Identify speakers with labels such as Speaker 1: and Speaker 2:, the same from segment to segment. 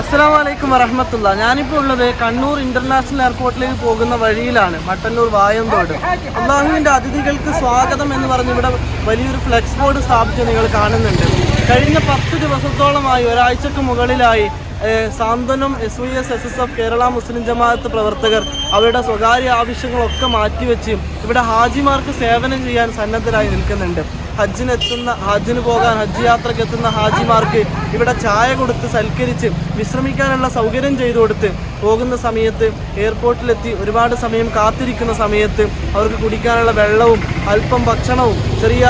Speaker 1: അസ്സാം വലൈക്കും വറഹമത്തുള്ള. ഞാനിപ്പോൾ ഉള്ളത് കണ്ണൂർ ഇന്റർനാഷണൽ എയർപോർട്ടിലേക്ക് പോകുന്ന വഴിയിലാണ്. മട്ടന്നൂർ വായന്തോട്. അള്ളാഹുവിന്റെ അതിഥികൾക്ക് സ്വാഗതം എന്ന് പറഞ്ഞ് ഇവിടെ വലിയൊരു ഫ്ലെക്സ് ബോർഡ് സ്ഥാപിച്ച് നിങ്ങൾ കാണുന്നുണ്ട്. കഴിഞ്ഞ പത്ത് ദിവസത്തോളമായി ഒരാഴ്ചക്ക് മുകളിലായി Santhwanam S V S S S F Kerala Muslim Jamaat പ്രവർത്തകർ അവരുടെ സ്വകാര്യ ആവശ്യങ്ങളൊക്കെ മാറ്റിവെച്ച് ഇവിടെ ഹാജിമാർക്ക് സേവനം ചെയ്യാൻ സന്നദ്ധരായി നിൽക്കുന്നുണ്ട്. ഹജ്ജിനെത്തുന്ന ഹജ്ജിന് പോകാൻ ഹജ്ജ് യാത്രയ്ക്ക് എത്തുന്ന ഹാജിമാർക്ക് ഇവിടെ ചായ കൊടുത്ത് സൽക്കരിച്ച് വിശ്രമിക്കാനുള്ള സൗകര്യം ചെയ്തു കൊടുത്ത് പോകുന്ന സമയത്ത് എയർപോർട്ടിലെത്തി ഒരുപാട് സമയം കാത്തിരിക്കുന്ന സമയത്ത് അവർക്ക് കുടിക്കാനുള്ള വെള്ളവും അല്പം ഭക്ഷണവും ചെറിയ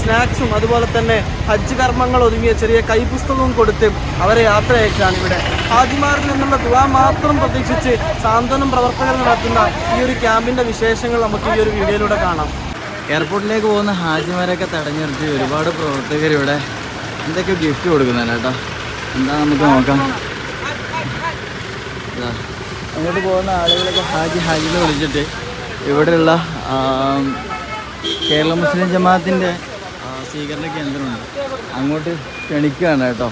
Speaker 1: സ്നാക്സും അതുപോലെ തന്നെ ഹജ്ജ് കർമ്മങ്ങൾ ഒതുങ്ങിയ ചെറിയ കൈപുസ്തകവും കൊടുത്ത് അവരെ യാത്രയച്ചാണ് ഇവിടെ. ഹാജിമാരിൽ നിന്നുള്ള ദുവാ മാത്രം പ്രതീക്ഷിച്ച് സാന്ത്വനം പ്രവർത്തകർ നടത്തുന്ന ഈ ഒരു ക്യാമ്പിന്റെ വിശേഷങ്ങൾ നമുക്ക് ഈ ഒരു വീഡിയോയിലൂടെ കാണാം.
Speaker 2: എയർപോർട്ടിലേക്ക് പോകുന്ന ഹാജിമാരൊക്കെ തടഞ്ഞു നിർത്തി ഒരുപാട് പ്രവർത്തകർ ഇവിടെ എന്തൊക്കെ ഗിഫ്റ്റ് കൊടുക്കുന്നുണ്ട് കേട്ടോ? എന്താ നമുക്ക് നോക്കാം. അങ്ങോട്ട് പോകുന്ന ആളുകളൊക്കെ ഹാജി ഹാജി എന്ന് വിളിച്ചിട്ട് ഇവിടെയുള്ള കേരള മുസ്ലിം ജമാഅത്തിന്റെ സ്വീകരണ കേന്ദ്രമുണ്ട് അങ്ങോട്ട് ക്ഷണിക്കുകയാണ് കേട്ടോ.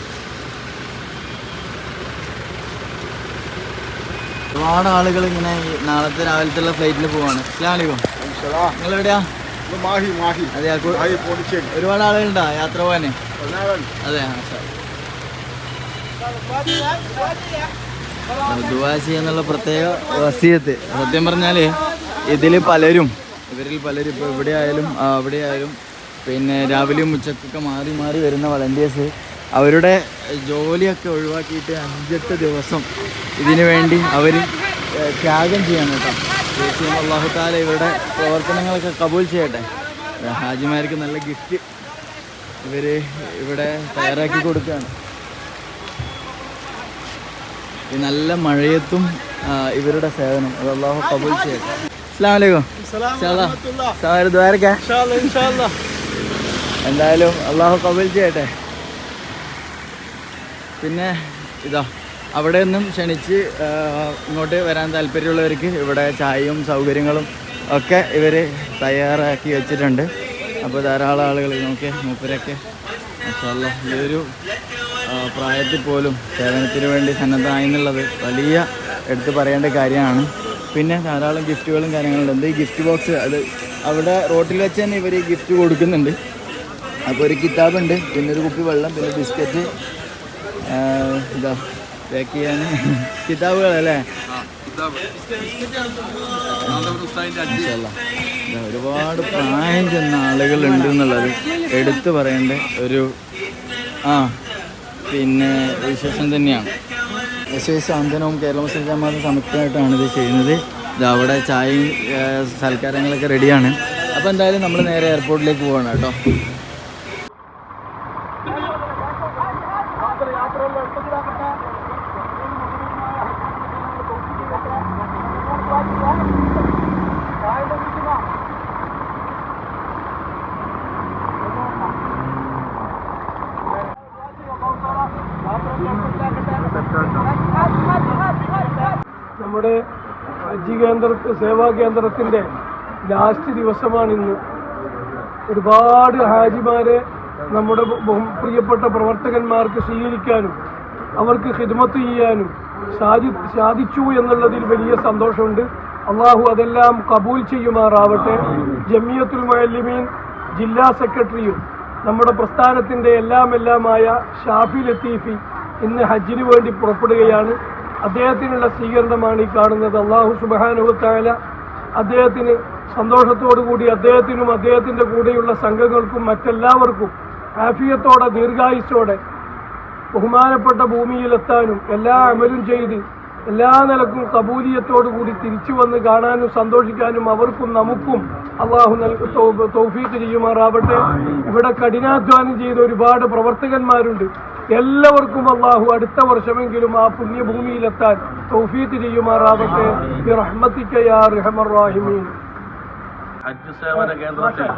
Speaker 2: ഒരുപാട് ആളുകൾ ഇങ്ങനെ നാളത്തെ രാവിലത്തെ ഫ്ലൈറ്റിൽ പോവാണ്. അസ്ലാമലൈക്കും നിങ്ങൾ എവിടെയാ
Speaker 3: മാഹി മാഹി.
Speaker 2: അതെ
Speaker 3: മാഹി പോണ്ടിച്ചേരി.
Speaker 2: ഒരുപാട് ആളുകളുണ്ടോ യാത്ര പോകാന് അതെ ദുവാ എന്നുള്ള പ്രത്യേക വസീയത്ത്. സത്യം പറഞ്ഞാൽ ഇതിൽ പലരും ഇവരിൽ പലരും ഇപ്പോൾ ഇവിടെ ആയാലും അവിടെ ആയാലും പിന്നെ രാവിലെയും ഉച്ചക്കൊക്കെ മാറി മാറി വരുന്ന വളണ്ടിയേഴ്സ് അവരുടെ ജോലിയൊക്കെ ഒഴിവാക്കിയിട്ട് അഞ്ചെട്ട് ദിവസം ഇതിനു വേണ്ടി അവർ ത്യാഗം ചെയ്യാണ് കേട്ടോ. തീർച്ചയായും അള്ളാഹു താല ഇവരുടെ പ്രവർത്തനങ്ങളൊക്കെ കബൂൽ ചെയ്യട്ടെ. ഹാജിമാർക്ക് നല്ല ഗിഫ്റ്റ് ഇവർ ഇവിടെ തയ്യാറാക്കി കൊടുക്കുകയാണ്. ഈ നല്ല മഴയത്തും ഇവരുടെ സേവനം. അത് അള്ളാഹു കബൂൽ ചെയ്യട്ടെ. എന്തായാലും അള്ളാഹു കബൂൽ ചെയ്യട്ടെ. പിന്നെ ഇതാ. അവിടെ നിന്നും ക്ഷണിച്ച് ഇങ്ങോട്ട് വരാൻ താല്പര്യമുള്ളവർക്ക് ഇവിടെ ചായയും സൗകര്യങ്ങളും ഒക്കെ ഇവർ തയ്യാറാക്കി വെച്ചിട്ടുണ്ട്. അപ്പോൾ ധാരാളം ആളുകൾ നോക്കിയ മൂപ്പരൊക്കെ. മാഷാല്ല ഈ ഒരു പ്രായത്തിൽ പോലും സേവനത്തിന് വേണ്ടി സന്നദ്ധമായി എന്നുള്ളത് വലിയ എടുത്തു പറയേണ്ട കാര്യമാണ്. പിന്നെ ധാരാളം ഗിഫ്റ്റുകളും കാര്യങ്ങളുണ്ട്. ഈ ഗിഫ്റ്റ് ബോക്സ്? അത് അവിടെ റോട്ടിൽ വെച്ച് തന്നെ ഇവർ ഈ ഗിഫ്റ്റ് കൊടുക്കുന്നുണ്ട്. അപ്പോൾ ഒരു കിതാബുണ്ട് പിന്നെ ഒരു കുപ്പി വെള്ളം പിന്നെ ബിസ്ക്കറ്റ് ഇതാ പാക്ക് കിതാബുകളല്ലേ? ഒരുപാട് പ്രായം ചെന്ന ആളുകളുണ്ട് എന്നുള്ളത് എടുത്തു പറയേണ്ട ഒരു ആ പിന്നെ വിശേഷം തന്നെയാണ്. എസ് ഐ സാന്ത്വനവും കേരള മുസ്ലിം ജമാഅത്ത് സംയുക്തമായിട്ടാണ് ഇത് ചെയ്യുന്നത്. ഇത് അവിടെ ചായയും സൽക്കാരങ്ങളൊക്കെ റെഡിയാണ് അപ്പോൾ എന്തായാലും നമ്മൾ നേരെ എയർപോർട്ടിലേക്ക് പോകണം കേട്ടോ.
Speaker 4: നമ്മുടെ ഹജ്ജ് കേന്ദ്ര സേവാ കേന്ദ്രത്തിന്റെ ലാസ്റ്റ് ദിവസമാണ് ഇന്ന്. ഒരുപാട് ഹാജിമാരെ നമ്മുടെ പ്രിയപ്പെട്ട പ്രവർത്തകന്മാർക്ക് സ്വീകരിക്കാനും അവർക്ക് ഹിദ്മത്ത് ചെയ്യാനും സാധി സാധിച്ചു എന്നുള്ളതിൽ വലിയ സന്തോഷമുണ്ട്. അള്ളാഹു അതെല്ലാം കബൂൽ ചെയ്യുമാറാവട്ടെ. ജമിയത്തുൽ മുഅല്ലിമീൻ ജില്ലാ സെക്രട്ടറിയും നമ്മുടെ പ്രസ്ഥാനത്തിന്റെ എല്ലാം എല്ലാമായ ഷാഫി ലത്തീഫി ഇന്ന് ഹജ്ജിന് വേണ്ടി പുറപ്പെടുകയാണ്. അദ്ദേഹത്തിനുള്ള സ്വീകരണമാണ് ഈ കാണുന്നത്. അള്ളാഹു സുബാനുഹത്തായ അദ്ദേഹത്തിന് സന്തോഷത്തോടു കൂടി അദ്ദേഹത്തിനും അദ്ദേഹത്തിന്റെ കൂടെയുള്ള സംഘങ്ങൾക്കും മറ്റെല്ലാവർക്കും ആഫിയത്തോടെ ദീർഘായുസോടെ ബഹുമാനപ്പെട്ട ഭൂമിയിലെത്താനും എല്ലാ അമലും ചെയ്ത് എല്ലാ നിലക്കും കൂടി തിരിച്ചു വന്ന് കാണാനും സന്തോഷിക്കാനും അവർക്കും നമുക്കും അള്ളാഹു തൗഫീക്ക് ചെയ്യുമാറാവട്ടെ. ഇവിടെ കഠിനാധ്വാനം ചെയ്ത ഒരുപാട് പ്രവർത്തകന്മാരുണ്ട്. എല്ലാവർക്കും അള്ളാഹു അടുത്ത വർഷമെങ്കിലും ആ പുണ്യഭൂമിയിലെത്താൻ തൗഫീക്ക് ചെയ്യുമാറാവട്ടെ.
Speaker 5: ഹജ്ജ് സേവന കേന്ദ്രത്തിൽ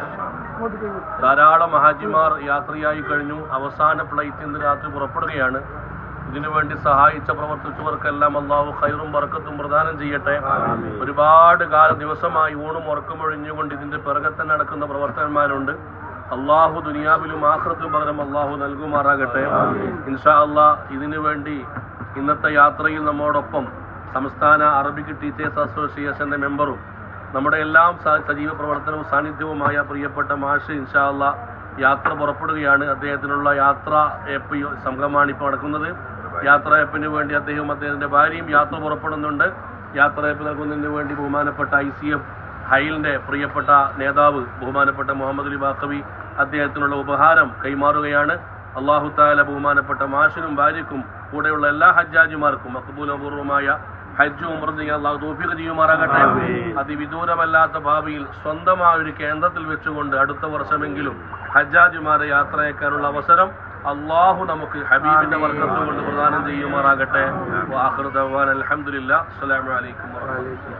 Speaker 5: ധാരാളം ഹാജിമാർ യാത്രയായി കഴിഞ്ഞു. അവസാന ഫ്ലൈറ്റ് ഇന്ന് രാത്രി പുറപ്പെടുകയാണ്. ഇതിനുവേണ്ടി സഹായിച്ച പ്രവർത്തിച്ചവർക്കെല്ലാം അള്ളാഹു ഖൈറും ബർക്കത്തും പ്രദാനം ചെയ്യട്ടെ. ഒരുപാട് കാല ദിവസമായി ഊണും ഉറക്കമൊഴിഞ്ഞുകൊണ്ട് ഇതിന്റെ പിറകെ തന്നെ നടക്കുന്ന പ്രവർത്തകന്മാരുണ്ട്. അള്ളാഹു ദുനിയാവിലും ആഹ്റത്തിലും പകരം അള്ളാഹു നൽകുമാറാകട്ടെ. ഇൻഷാ അള്ളാ ഇതിനു വേണ്ടി ഇന്നത്തെ യാത്രയിൽ നമ്മോടൊപ്പം സംസ്ഥാന അറബിക് ടീച്ചേഴ്സ് അസോസിയേഷന്റെ മെമ്പറും നമ്മുടെ എല്ലാം സജീവ പ്രവർത്തനവും സാന്നിധ്യവുമായ പ്രിയപ്പെട്ട മാഷ് ഇൻഷാ അള്ളാ യാത്ര പുറപ്പെടുകയാണ്. അദ്ദേഹത്തിനുള്ള യാത്ര ഏപ്പ് സംഘമാണ് ഇപ്പോൾ നടക്കുന്നത്. യാത്ര ഏപ്പിന് വേണ്ടി അദ്ദേഹവും അദ്ദേഹത്തിന്റെ ഭാര്യയും യാത്ര പുറപ്പെടുന്നുണ്ട്. യാത്ര ഏപ്പ് നൽകുന്നതിന് വേണ്ടി ബഹുമാനപ്പെട്ട ഐ സി എഫ് ഹൈലിന്റെ പ്രിയപ്പെട്ട നേതാവ് ബഹുമാനപ്പെട്ട മുഹമ്മദ് അലി ബാക്കവി അദ്ദേഹത്തിനുള്ള ഉപഹാരം കൈമാറുകയാണ്. അള്ളാഹു താല ബഹുമാനപ്പെട്ട മാഷിനും ഭാര്യക്കും കൂടെയുള്ള എല്ലാ ഹജ്ജാജിമാർക്കും മക്ബൂലപൂർവമായ ഹജ്ജ് ഉമർ ചെയ്യാൻ അള്ളാഹു തോഫിക്ക് ചെയ്യുമാറാകട്ടെ. അതിവിദൂരമല്ലാത്ത ഭാവിയിൽ സ്വന്തമായ ഒരു കേന്ദ്രത്തിൽ വെച്ചുകൊണ്ട് അടുത്ത വർഷമെങ്കിലും ഹജ്ജാജിമാരെ യാത്രയേക്കാനുള്ള അവസരം അള്ളാഹു നമുക്ക് ഹബീബിന്റെ വർഗത്തുകൊണ്ട് പ്രദാനം ചെയ്യുമാറാകട്ടെ. അലഹമുല്ല അസ്സാം അലൈക്കും വറഹ്മത്തുള്ളാഹി